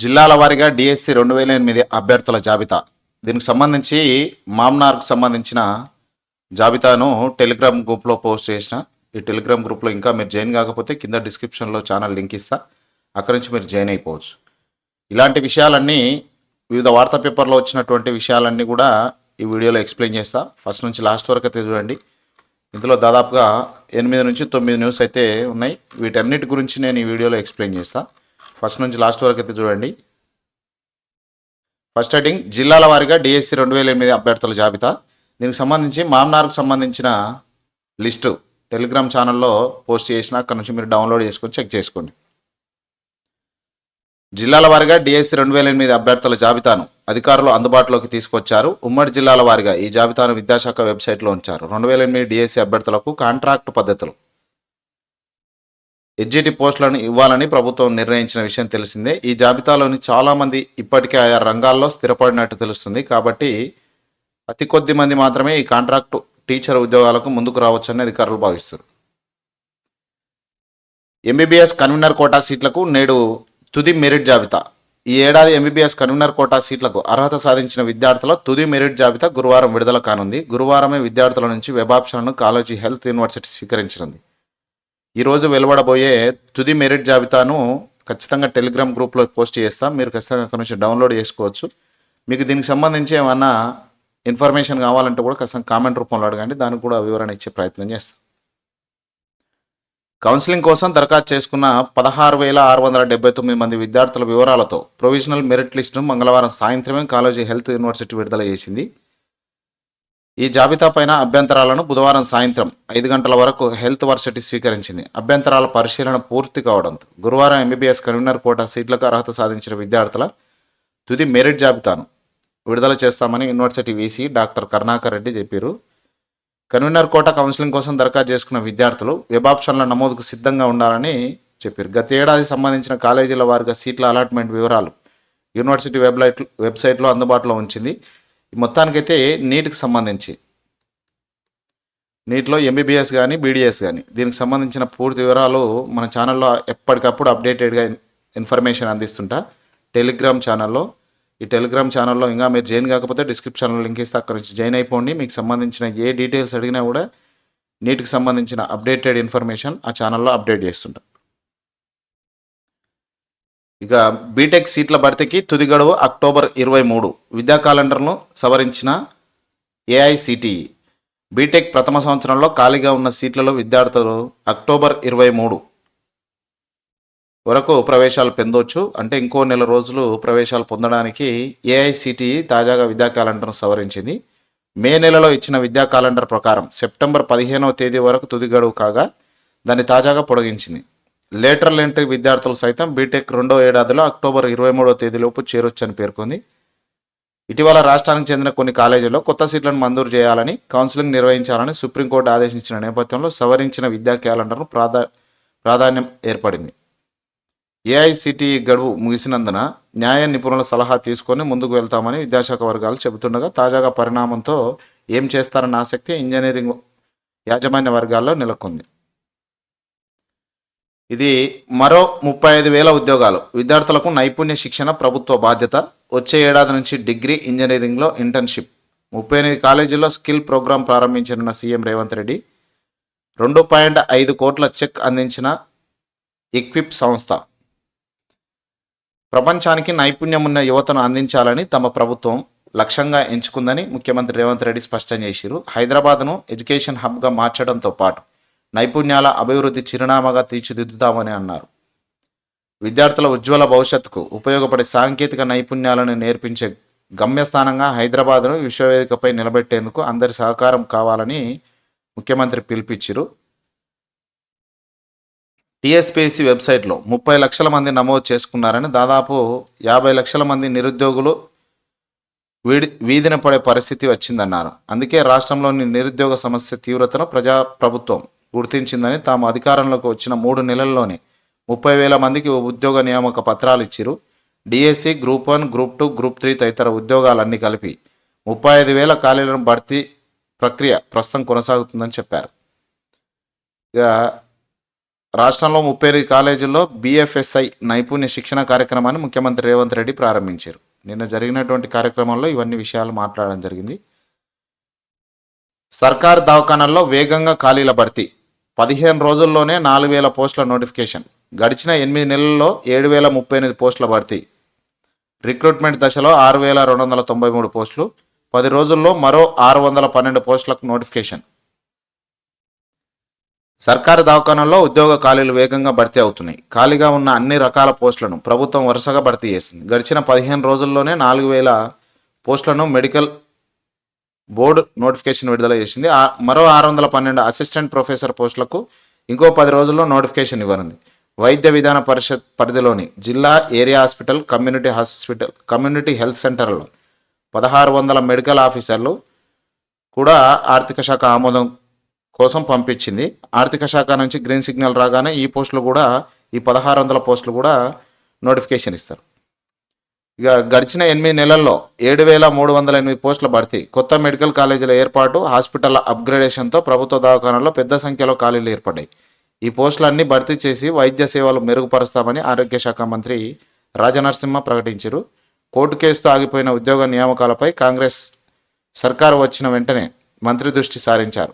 జిల్లాల వారీగా డిఎస్సి రెండు వేల ఎనిమిది అభ్యర్థుల జాబితా. దీనికి సంబంధించి మామ్నార్కు సంబంధించిన జాబితాను టెలిగ్రామ్ గ్రూప్లో పోస్ట్ చేసిన. ఈ టెలిగ్రామ్ గ్రూప్లో ఇంకా మీరు జాయిన్ కాకపోతే కింద డిస్క్రిప్షన్లో ఛానల్ లింక్ ఇస్తా. అక్కడి నుంచి మీరు జాయిన్ అయిపోవచ్చు. ఇలాంటి విషయాలన్నీ వివిధ వార్తా పేపర్లో వచ్చినటువంటి విషయాలన్నీ కూడా ఈ వీడియోలో ఎక్స్ప్లెయిన్ చేస్తా. ఫస్ట్ నుంచి లాస్ట్ వరకు అయితే చూడండి. ఇందులో దాదాపుగా ఎనిమిది నుంచి తొమ్మిది న్యూస్ అయితే ఉన్నాయి. వీటన్నిటి గురించి నేను ఈ వీడియోలో ఎక్స్ప్లెయిన్ చేస్తా. ఫస్ట్ నుంచి లాస్ట్ వరకు అయితే చూడండి. ఫస్ట్ హెడ్డింగ్ జిల్లాల వారీగా డిఎస్సి రెండు వేల ఎనిమిది అభ్యర్థుల జాబితా. దీనికి సంబంధించి మామ్నార్కు సంబంధించిన లిస్టు టెలిగ్రామ్ ఛానల్లో పోస్ట్ చేసిన అక్కడ నుంచి మీరు డౌన్లోడ్ చేసుకొని చెక్ చేసుకోండి. జిల్లాల వారీగా డిఎస్సి రెండు వేల ఎనిమిది అభ్యర్థుల జాబితాను అధికారులు అందుబాటులోకి తీసుకొచ్చారు. ఉమ్మడి జిల్లాల వారీగా ఈ జాబితాను విద్యాశాఖ వెబ్సైట్లో ఉంచారు. రెండు వేల ఎనిమిది డిఎస్సి అభ్యర్థులకు కాంట్రాక్ట్ పద్ధతులు. ఎడ్జిటి పోస్టులను ఇవ్వాలని ప్రభుత్వం నిర్ణయించిన విషయం తెలిసిందే. ఈ జాబితాలోని చాలామంది ఇప్పటికే ఆయా రంగాల్లో స్థిరపడినట్టు తెలుస్తుంది. కాబట్టి అతి కొద్ది మంది మాత్రమే ఈ కాంట్రాక్టు టీచర్ ఉద్యోగాలకు ముందుకు రావచ్చని అధికారులు భావిస్తారు ఎంబీబీఎస్ కన్వీనర్ కోటా సీట్లకు నేడు తుది మెరిట్ జాబితా. ఈ ఏడాది ఎంబీబీఎస్ కన్వీనర్ కోటా సీట్లకు అర్హత సాధించిన విద్యార్థుల తుది మెరిట్ జాబితా గురువారం విడుదల కానుంది. గురువారమే విద్యార్థుల నుంచి వెబ్ ఆప్షన్లను కాలేజీ హెల్త్ యూనివర్సిటీ స్వీకరించనుంది. ఈరోజు వెలువడబోయే తుది మెరిట్ జాబితాను ఖచ్చితంగా టెలిగ్రామ్ గ్రూప్లో పోస్ట్ చేస్తాం. మీరు ఖచ్చితంగా అక్కడ నుంచి డౌన్లోడ్ చేసుకోవచ్చు. మీకు దీనికి సంబంధించి ఏమన్నా ఇన్ఫర్మేషన్ కావాలంటే కూడా ఖచ్చితంగా కామెంట్ రూపంలో అడగండి. దానికి కూడా వివరణ ఇచ్చే ప్రయత్నం చేస్తాం. కౌన్సిలింగ్ కోసం దరఖాస్తు చేసుకున్న పదహారు వేల ఆరు వందల డెబ్బై తొమ్మిది మంది విద్యార్థుల వివరాలతో ప్రొవిజనల్ మెరిట్ లిస్టును మంగళవారం సాయంత్రమే కాలేజీ హెల్త్ యూనివర్సిటీ విడుదల చేసింది. ఈ జాబితా పైన అభ్యంతరాలను బుధవారం సాయంత్రం ఐదు గంటల వరకు హెల్త్ వర్సిటీ స్వీకరించింది. అభ్యంతరాల పరిశీలన పూర్తి కావడంతో గురువారం ఎంబీబీఎస్ కన్వీనర్ కోటా సీట్లకు అర్హత సాధించిన విద్యార్థుల తుది మెరిట్ జాబితాను విడుదల చేస్తామని university VC doctor Karunakar Reddy చెప్పారు. కన్వీనర్ కోట కౌన్సిలింగ్ కోసం దరఖాస్తు చేసుకున్న విద్యార్థులు వెబ్ ఆప్షన్ల నమోదుకు సిద్ధంగా ఉండాలని చెప్పారు. గత ఏడాది సంబంధించిన కాలేజీల వారిగా సీట్ల అలాట్మెంట్ వివరాలు యూనివర్సిటీ వెబ్లైట్ వెబ్సైట్లో అందుబాటులో ఉంచింది. మొత్తానికైతే నీట్కి సంబంధించి నీటిలో ఎంబీబీఎస్ కానీ బీడీఎస్ కానీ దీనికి సంబంధించిన పూర్తి వివరాలు మన ఛానల్లో ఎప్పటికప్పుడు అప్డేటెడ్గా ఇన్ఫర్మేషన్ అందిస్తుంటా. టెలిగ్రామ్ ఛానల్లో ఈ టెలిగ్రామ్ ఛానల్లో ఇంకా మీరు జాయిన్ కాకపోతే డిస్క్రిప్షన్లో లింక్ ఇస్తే. అక్కడ నుంచి జాయిన్ అయిపోండి. మీకు సంబంధించిన ఏ డీటెయిల్స్ అడిగినా కూడా నీటికి సంబంధించిన అప్డేటెడ్ ఇన్ఫర్మేషన్ ఆ ఛానల్లో అప్డేట్ చేస్తుంటా. ఇక బీటెక్ సీట్ల భర్తీకి తుది గడువు అక్టోబర్ ఇరవై మూడు. విద్యా క్యాలెండర్ను సవరించిన ఏఐసిటిఈ బీటెక్ ప్రథమ సంవత్సరంలో ఖాళీగా ఉన్న సీట్లలో విద్యార్థులు అక్టోబర్ ఇరవై మూడు వరకు ప్రవేశాలు పొందవచ్చు అంటే ఇంకో నెల రోజులు ప్రవేశాలు పొందడానికి ఏఐసిటిఈ తాజాగా విద్యా క్యాలెండర్ను సవరించింది. మే నెలలో ఇచ్చిన విద్యా క్యాలెండర్ ప్రకారం సెప్టెంబర్ పదిహేనవ తేదీ వరకు తుది గడువు కాగా దాన్ని తాజాగా పొడిగించింది. లేటరల్ ఎంట్రీ విద్యార్థులు సైతం బీటెక్ రెండో ఏడాదిలో అక్టోబర్ ఇరవై మూడవ తేదీలోపు చేరొచ్చని పేర్కొంది. ఇటీవల రాష్ట్రానికి చెందిన కొన్ని కాలేజీల్లో కొత్త సీట్లను మంజూరు చేయాలని కౌన్సిలింగ్ నిర్వహించాలని సుప్రీంకోర్టు ఆదేశించిన నేపథ్యంలో సవరించిన విద్యా క్యాలెండర్ను ప్రాధా ప్రాధాన్యం ఏర్పడింది. ఏఐసిటిఈ గడువు ముగిసినందున న్యాయ నిపుణుల సలహా తీసుకొని ముందుకు వెళ్తామని విద్యాశాఖ వర్గాలు చెబుతుండగా తాజాగా పరిణామంతో ఏం చేస్తారన్న ఆసక్తి ఇంజనీరింగ్ యాజమాన్య వర్గాల్లో నెలకొంది. ఇది మరో ముప్పై ఐదు వేల ఉద్యోగాలు. విద్యార్థులకు నైపుణ్య శిక్షణ ప్రభుత్వ బాధ్యత వచ్చే ఏడాది నుంచి డిగ్రీ ఇంజనీరింగ్లో ఇంటర్న్షిప్. ముప్పై ఎనిమిది కాలేజీల్లో స్కిల్ ప్రోగ్రాం ప్రారంభించిన సీఎం రేవంత్ రెడ్డి రెండు పాయింట్ ఐదు కోట్ల చెక్ అందించిన ఎక్విప్ సంస్థ. ప్రపంచానికి నైపుణ్యం ఉన్న యువతను అందించాలని తమ ప్రభుత్వం లక్ష్యంగా ఎంచుకుందని ముఖ్యమంత్రి రేవంత్ రెడ్డి స్పష్టం చేశారు. హైదరాబాద్ను ఎడ్యుకేషన్ హబ్గా మార్చడంతో పాటు నైపుణ్యాల అభివృద్ధి చిరునామాగా తీర్చిదిద్దుతామని అన్నారు. విద్యార్థుల ఉజ్వల భవిష్యత్తుకు ఉపయోగపడే సాంకేతిక నైపుణ్యాలను నేర్పించే గమ్యస్థానంగా హైదరాబాద్ను విశ్వవేదికపై నిలబెట్టేందుకు అందరి సహకారం కావాలని ముఖ్యమంత్రి పిలిపించారు. టీఎస్పీఎస్సీ వెబ్సైట్లో ముప్పై లక్షల మంది నమోదు చేసుకున్నారని దాదాపు యాభై లక్షల మంది నిరుద్యోగులు వీడి వీధిన పడే పరిస్థితి వచ్చిందన్నారు. అందుకే రాష్ట్రంలోని నిరుద్యోగ సమస్య తీవ్రతను ప్రజా ప్రభుత్వం గుర్తించిందని తాము అధికారంలోకి వచ్చిన మూడు నెలల్లోనే ముప్పై వేల మందికి ఉద్యోగ నియామక పత్రాలు ఇచ్చిరు. DSC group one group two group three తదితర ఉద్యోగాలన్నీ కలిపి ముప్పై ఐదు వేల ఖాళీలను భర్తీ ప్రక్రియ ప్రస్తుతం కొనసాగుతుందని చెప్పారు. ఇక రాష్ట్రంలో ముప్పై ఐదు కాలేజీల్లో బీఎఫ్ఎస్ఐ నైపుణ్య శిక్షణ కార్యక్రమాన్ని ముఖ్యమంత్రి రేవంత్ రెడ్డి ప్రారంభించారు. నిన్న జరిగినటువంటి కార్యక్రమంలో ఇవన్నీ విషయాలు మాట్లాడడం జరిగింది. సర్కార్ దవాఖానాల్లో వేగంగా ఖాళీల భర్తీ పదిహేను రోజుల్లోనే నాలుగు వేల పోస్టుల నోటిఫికేషన్. గడిచిన ఎనిమిది నెలల్లో ఏడు వేల ముప్పై ఎనిమిది పోస్టుల భర్తీ. రిక్రూట్మెంట్ దశలో ఆరు వేల రెండు వందల తొంభై మూడు పోస్టులు. పది రోజుల్లో మరో ఆరు వందల పన్నెండు పోస్టులకు నోటిఫికేషన్. సర్కారు దవాఖానాల్లో ఉద్యోగ ఖాళీలు వేగంగా భర్తీ అవుతున్నాయి. ఖాళీగా ఉన్న అన్ని రకాల పోస్టులను ప్రభుత్వం వరుసగా భర్తీ చేస్తుంది గడిచిన పదిహేను రోజుల్లోనే నాలుగు వేల పోస్టులను మెడికల్ బోర్డు నోటిఫికేషన్ విడుదల చేసింది. ఆ- మరో ఆరు వందల పన్నెండు అసిస్టెంట్ ప్రొఫెసర్ పోస్టులకు ఇంకో పది రోజుల్లో నోటిఫికేషన్ ఇవ్వనుంది. వైద్య విధాన పరిషత్ పరిధిలోని జిల్లా area hospital community hospital community health సెంటర్లో పదహారు వందల మెడికల్ ఆఫీసర్లు కూడా ఆర్థిక శాఖ ఆమోదం కోసం పంపించింది. ఆర్థిక శాఖ నుంచి గ్రీన్ సిగ్నల్ రాగానే ఈ పోస్టులు కూడా ఈ పదహారు వందల పోస్టులు కూడా నోటిఫికేషన్ ఇస్తారు. ఇక గడిచిన ఎనిమిది నెలల్లో ఏడు వేల మూడు వందల ఎనిమిది పోస్టుల భర్తీ. కొత్త మెడికల్ కాలేజీల ఏర్పాటు హాస్పిటల్ అప్గ్రేడేషన్తో ప్రభుత్వ దవాఖానాల్లో పెద్ద సంఖ్యలో ఖాళీలు ఏర్పడ్డాయి. ఈ పోస్టులన్నీ భర్తీ చేసి వైద్య సేవలు మెరుగుపరుస్తామని ఆరోగ్య శాఖ మంత్రి రాజనరసింహ ప్రకటించారు. కోర్టు కేసుతో ఆగిపోయిన ఉద్యోగ నియామకాలపై కాంగ్రెస్ సర్కారు వచ్చిన వెంటనే మంత్రి దృష్టి సారించారు.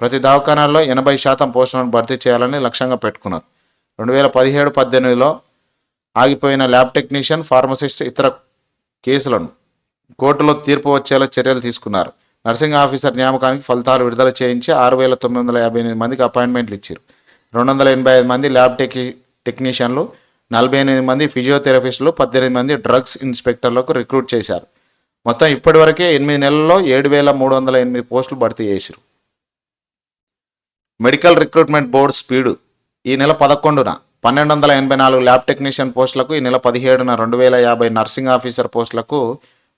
ప్రతి దవాఖానాల్లో ఎనభై శాతం పోస్టులను భర్తీ చేయాలని లక్ష్యంగా పెట్టుకున్నారు. రెండు వేల పదిహేడు పద్దెనిమిదిలో ఆగిపోయిన ల్యాబ్ టెక్నీషియన్ ఫార్మసిస్ట్ ఇతర కేసులను కోర్టులో తీర్పు వచ్చేలా చర్యలు తీసుకున్నారు. నర్సింగ్ ఆఫీసర్ నియామకానికి ఫలితాలు విడుదల చేయించి ఆరు వేల తొమ్మిది వందల యాభై ఎనిమిది మందికి అపాయింట్మెంట్లు ఇచ్చారు. రెండు వందల ఎనభై ఐదు మంది ల్యాబ్ టెక్ టెక్నీషియన్లు నలభై ఎనిమిది మంది ఫిజియోథెరపిస్టులు పద్దెనిమిది మంది డ్రగ్స్ ఇన్స్పెక్టర్లకు రిక్రూట్ చేశారు. మొత్తం ఇప్పటివరకే ఎనిమిది నెలల్లో ఏడు వేల మూడు వందల ఎనిమిది పోస్టులు భర్తీ చేశారు. మెడికల్ రిక్రూట్మెంట్ బోర్డు స్పీడు ఈ నెల పదకొండున పన్నెండు వందల ఎనభై నాలుగు ల్యాబ్ టెక్నీషియన్ పోస్టులకు ఈ నెల పదిహేడున రెండు వేల యాభై నర్సింగ్ ఆఫీసర్ పోస్టులకు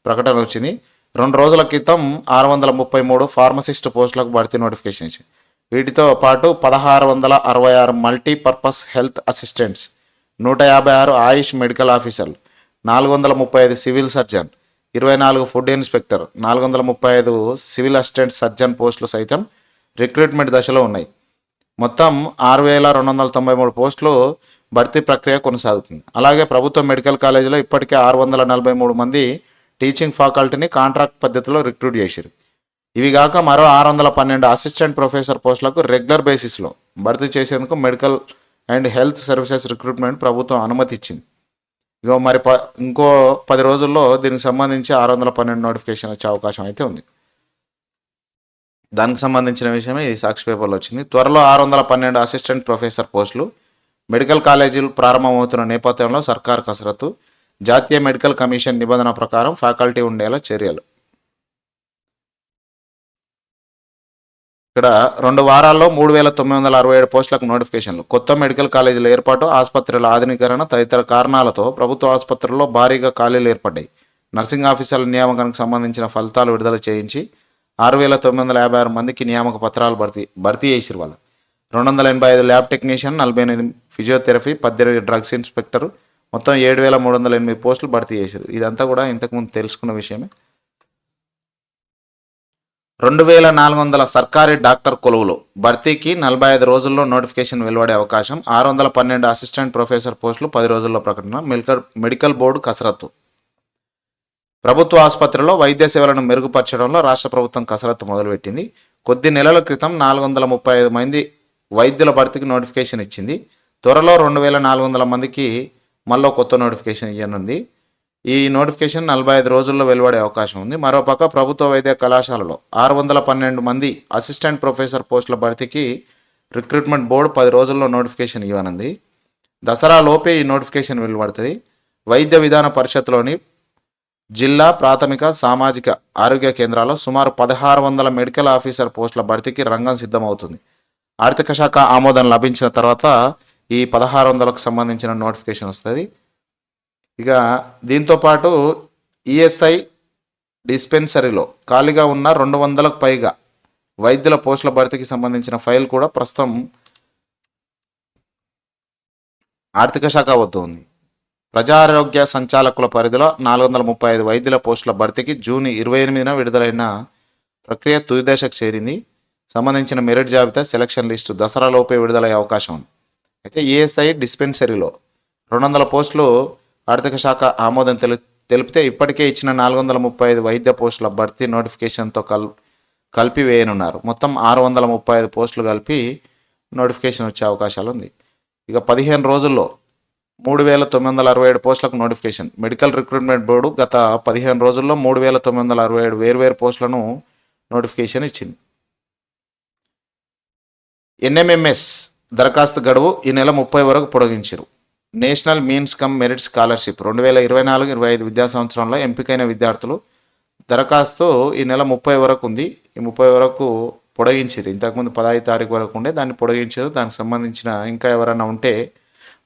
ప్రకటన వచ్చింది. రెండు రోజుల క్రితం ఆరు వందల ముప్పై మూడు ఫార్మసిస్ట్ పోస్టులకు భర్తీ నోటిఫికేషన్ ఇచ్చింది. వీటితో పాటు పదహారు వందల అరవై ఆరు మల్టీపర్పస్ హెల్త్ అసిస్టెంట్స్ నూట యాభై ఆరు ఆయుష్ మెడికల్ ఆఫీసర్లు నాలుగు వందల ముప్పై ఐదు సివిల్ సర్జన్ ఇరవై నాలుగు ఫుడ్ ఇన్స్పెక్టర్ నాలుగు వందల ముప్పై ఐదు సివిల్ అసిస్టెంట్ సర్జన్ పోస్టులు సైతం రిక్రూట్మెంట్ దశలో ఉన్నాయి. మొత్తం ఆరు వేల రెండు వందల తొంభై మూడు పోస్టులు భర్తీ ప్రక్రియ కొనసాగుతుంది. అలాగే ప్రభుత్వ మెడికల్ కాలేజీలో ఇప్పటికే ఆరు వందల నలభై మూడు మంది టీచింగ్ ఫ్యాకల్టీని కాంట్రాక్ట్ పద్ధతిలో రిక్రూట్ చేశారు. ఇవి కాక మరో ఆరు వందల పన్నెండు అసిస్టెంట్ ప్రొఫెసర్ పోస్టులకు రెగ్యులర్ బేసిస్లో భర్తీ చేసేందుకు medical and health services recruitment ప్రభుత్వం అనుమతి ఇచ్చింది. ఇగో మరి ప ఇంకో పది రోజుల్లో దీనికి సంబంధించి ఆరు వందల పన్నెండు నోటిఫికేషన్ వచ్చే అవకాశం అయితే ఉంది. దానికి సంబంధించిన విషయమే ఈ సాక్షి పేపర్లో వచ్చింది. త్వరలో ఆరు వందల పన్నెండు అసిస్టెంట్ ప్రొఫెసర్ పోస్టులు మెడికల్ కాలేజీలు ప్రారంభమవుతున్న నేపథ్యంలో సర్కార్ కసరత్తు జాతీయ మెడికల్ కమిషన్ నిబంధన ప్రకారం ఫ్యాకల్టీ ఉండేలా చర్యలు. ఇక్కడ రెండు వారాల్లో మూడు వేల తొమ్మిది వందల అరవై ఏడు పోస్టులకు నోటిఫికేషన్లు. కొత్త మెడికల్ కాలేజీల ఏర్పాటు ఆసుపత్రుల ఆధునీకరణ తదితర కారణాలతో ప్రభుత్వ ఆసుపత్రుల్లో భారీగా ఖాళీలు ఏర్పడ్డాయి. నర్సింగ్ ఆఫీసర్ల నియామకానికి సంబంధించిన ఫలితాలు విడుదల చేయించి ఆరు వేల తొమ్మిది వందల యాభై ఆరు మందికి నియామక పత్రాలు భర్తీ భర్తీ చేసిరు వాళ్ళు. రెండు వందల ఎనభై ఐదు ల్యాబ్ టెక్నీషియన్ నలభై ఎనిమిది ఫిజియోథెరపీ పద్దెనిమిది డ్రగ్స్ ఇన్స్పెక్టర్ మొత్తం ఏడు వేల మూడు వందల ఎనిమిది పోస్టులు భర్తీ చేశారు ఇదంతా కూడా ఇంతకుముందు తెలుసుకున్న విషయమే. రెండు వేల నాలుగు వందల సర్కారీ డాక్టర్ కొలువులు భర్తీకి నలభై ఐదు రోజుల్లో నోటిఫికేషన్ వెలువడే అవకాశం ఆరు వందల పన్నెండు అసిస్టెంట్ ప్రొఫెసర్ పోస్టులు పది రోజుల్లో ప్రకటన మెడికల్ మెడికల్ బోర్డు కసరత్తు. ప్రభుత్వ ఆసుపత్రిలో వైద్య సేవలను మెరుగుపరచడంలో రాష్ట్ర ప్రభుత్వం కసరత్తు మొదలుపెట్టింది. కొద్ది నెలల క్రితం నాలుగు వందల ముప్పై ఐదు మంది వైద్యుల భర్తీకి నోటిఫికేషన్ ఇచ్చింది. త్వరలో రెండు వేల నాలుగు వందల మందికి మళ్ళీ కొత్త నోటిఫికేషన్ ఇవ్వనుంది ఈ నోటిఫికేషన్ నలభై ఐదు రోజుల్లో వెలువడే అవకాశం ఉంది. మరోపక్క ప్రభుత్వ వైద్య కళాశాలలో ఆరు వందల పన్నెండు మంది అసిస్టెంట్ ప్రొఫెసర్ పోస్టుల భర్తీకి రిక్రూట్మెంట్ బోర్డు పది రోజుల్లో నోటిఫికేషన్ ఇవ్వనుంది. దసరా లోపే ఈ నోటిఫికేషన్ వెలువడుతుంది. వైద్య విధాన పరిషత్లోని జిల్లా ప్రాథమిక సామాజిక ఆరోగ్య కేంద్రాల్లో సుమారు పదహారు వందల మెడికల్ ఆఫీసర్ పోస్టుల భర్తీకి రంగం సిద్ధమవుతుంది. ఆర్థిక శాఖ ఆమోదం లభించిన తర్వాత ఈ పదహారు వందలకు సంబంధించిన నోటిఫికేషన్ వస్తుంది. ఇక దీంతో పాటు ఈఎస్ఐ డిస్పెన్సరీలో ఖాళీగా ఉన్న రెండు వందలకు పైగా వైద్యుల పోస్టుల భర్తీకి సంబంధించిన ఫైల్ కూడా ప్రస్తుతం ఆర్థిక శాఖ వద్ద ఉంది. ప్రజారోగ్య సంచాలకుల పరిధిలో నాలుగు వందల ముప్పై ఐదు వైద్యుల పోస్టుల భర్తీకి జూన్ ఇరవై ఎనిమిదిన విడుదలైన ప్రక్రియ తుది దశకు చేరింది. సంబంధించిన మెరిట్ జాబితా సెలక్షన్ లిస్టు దసరాలోపే విడుదలయ్యే అవకాశం ఉంది. అయితే ఈఎస్ఐ డిస్పెన్సరీలో రెండు వందల పోస్టులు ఆర్థిక శాఖ ఆమోదం తెలు తెలిపితే ఇప్పటికే ఇచ్చిన నాలుగు వందల ముప్పై ఐదు వైద్య పోస్టుల భర్తీ నోటిఫికేషన్తో కల్ కలిపి వేయనున్నారు మొత్తం ఆరు వందల ముప్పై ఐదు పోస్టులు కలిపి నోటిఫికేషన్ వచ్చే అవకాశాలు ఉంది. ఇక పదిహేను రోజుల్లో మూడు వేల తొమ్మిది వందల అరవై ఏడు పోస్టులకు నోటిఫికేషన్. మెడికల్ రిక్రూట్మెంట్ బోర్డు గత పదిహేను రోజుల్లో మూడు వేల తొమ్మిది వందల అరవై ఏడు వేర్వేరు పోస్టులను నోటిఫికేషన్ ఇచ్చింది. ఎన్ఎంఎంఎస్ దరఖాస్తు గడువు ఈ నెల ముప్పై వరకు పొడిగించారు. National means cum merit scholarship రెండు వేల ఇరవై నాలుగు ఇరవై ఐదు విద్యా సంవత్సరంలో ఎంపికైన విద్యార్థులు దరఖాస్తు ఈ నెల ముప్పై వరకు ఉంది. ఈ ముప్పై వరకు పొడిగించారు. ఇంతకుముందు పదహైదు తారీఖు వరకు ఉండే దాన్ని పొడిగించారు. దానికి సంబంధించిన ఇంకా ఎవరైనా ఉంటే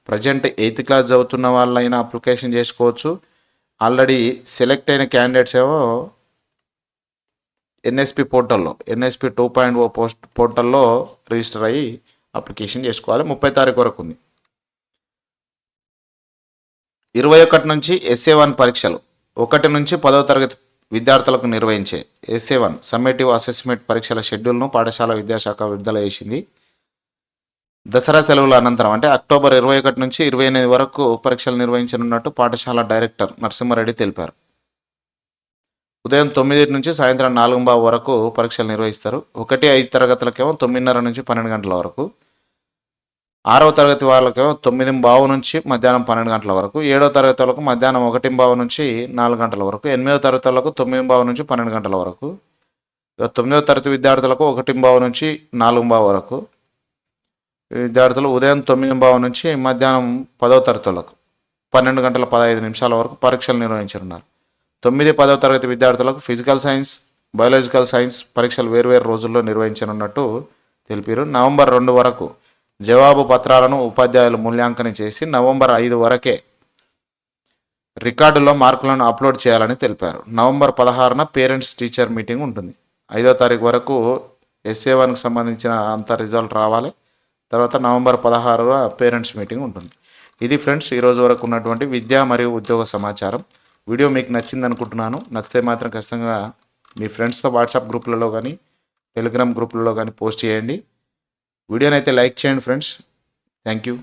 ప్రజెంట్ ఎయిత్ క్లాస్ చదువుతున్న వాళ్ళైనా అప్లికేషన్ చేసుకోవచ్చు. ఆల్రెడీ సెలెక్ట్ అయిన క్యాండిడేట్స్ ఏమో ఎన్ఎస్పి పోర్టల్లో NSP two point O post పోర్టల్లో రిజిస్టర్ అయ్యి అప్లికేషన్ చేసుకోవాలి. ముప్పై తారీఖు వరకు ఉంది. ఇరవై ఒకటి నుంచి ఎస్ఏ వన్ పరీక్షలు ఒకటి నుంచి పదవ తరగతి విద్యార్థులకు నిర్వహించే ఎస్ఏ వన్ సమ్మేటివ్ అసెస్మెంట్ పరీక్షల షెడ్యూల్ను పాఠశాల విద్యాశాఖ విడుదల చేసింది. దసరా సెలవుల అనంతరం అంటే అక్టోబర్ ఇరవై ఒకటి నుంచి ఇరవై ఎనిమిది వరకు పరీక్షలు నిర్వహించనున్నట్టు పాఠశాల డైరెక్టర్ నరసింహారెడ్డి తెలిపారు. ఉదయం తొమ్మిది నుంచి సాయంత్రం నాలుగు వరకు పరీక్షలు నిర్వహిస్తారు. ఒకటి ఐదు తరగతులకేమో తొమ్మిదిన్నర నుంచి పన్నెండు గంటల వరకు. ఆరవ తరగతి వాళ్ళకేమో తొమ్మిది బావు నుంచి మధ్యాహ్నం పన్నెండు గంటల వరకు. ఏడవ తరగతి వాళ్ళకు మధ్యాహ్నం ఒకటి బావు నుంచి నాలుగు గంటల వరకు. ఎనిమిదవ తరగతి వాళ్ళకు తొమ్మిది బావు నుంచి పన్నెండు గంటల వరకు. తొమ్మిదవ తరగతి విద్యార్థులకు ఒకటి బావు నుంచి నాలుగు బావు వరకు. విద్యార్థులు ఉదయం తొమ్మిది భావం నుంచి మధ్యాహ్నం పదవ తరగతులకు పన్నెండు గంటల పదహైదు నిమిషాల వరకు పరీక్షలు నిర్వహించనున్నారు. తొమ్మిది పదవ తరగతి విద్యార్థులకు ఫిజికల్ సైన్స్ బయాలజికల్ సైన్స్ పరీక్షలు వేర్వేరు రోజుల్లో నిర్వహించనున్నట్టు తెలిపారు. నవంబర్ రెండు వరకు జవాబు పత్రాలను ఉపాధ్యాయులు మూల్యాంకనం చేసి నవంబర్ ఐదు వరకే రికార్డులో మార్కులను అప్లోడ్ చేయాలని తెలిపారు. నవంబర్ పదహారున పేరెంట్స్ టీచర్ మీటింగ్ ఉంటుంది. ఐదో తారీఖు వరకు ఎస్ఏ వన్కి సంబంధించిన అంత రిజల్ట్ రావాలి. తర్వాత నవంబర్ పదహారున పేరెంట్స్ మీటింగ్ ఉంటుంది. ఇది ఫ్రెండ్స్ ఈరోజు వరకు ఉన్నటువంటి విద్య మరియు ఉద్యోగ సమాచారం. వీడియో మీకు నచ్చింది అనుకుంటున్నాను నచ్చితే మాత్రం ఖచ్చితంగా మీ ఫ్రెండ్స్తో వాట్సాప్ గ్రూప్లలో కానీ టెలిగ్రామ్ గ్రూప్లలో కానీ పోస్ట్ చేయండి. వీడియోనైతే లైక్ చేయండి ఫ్రెండ్స్. Thank you.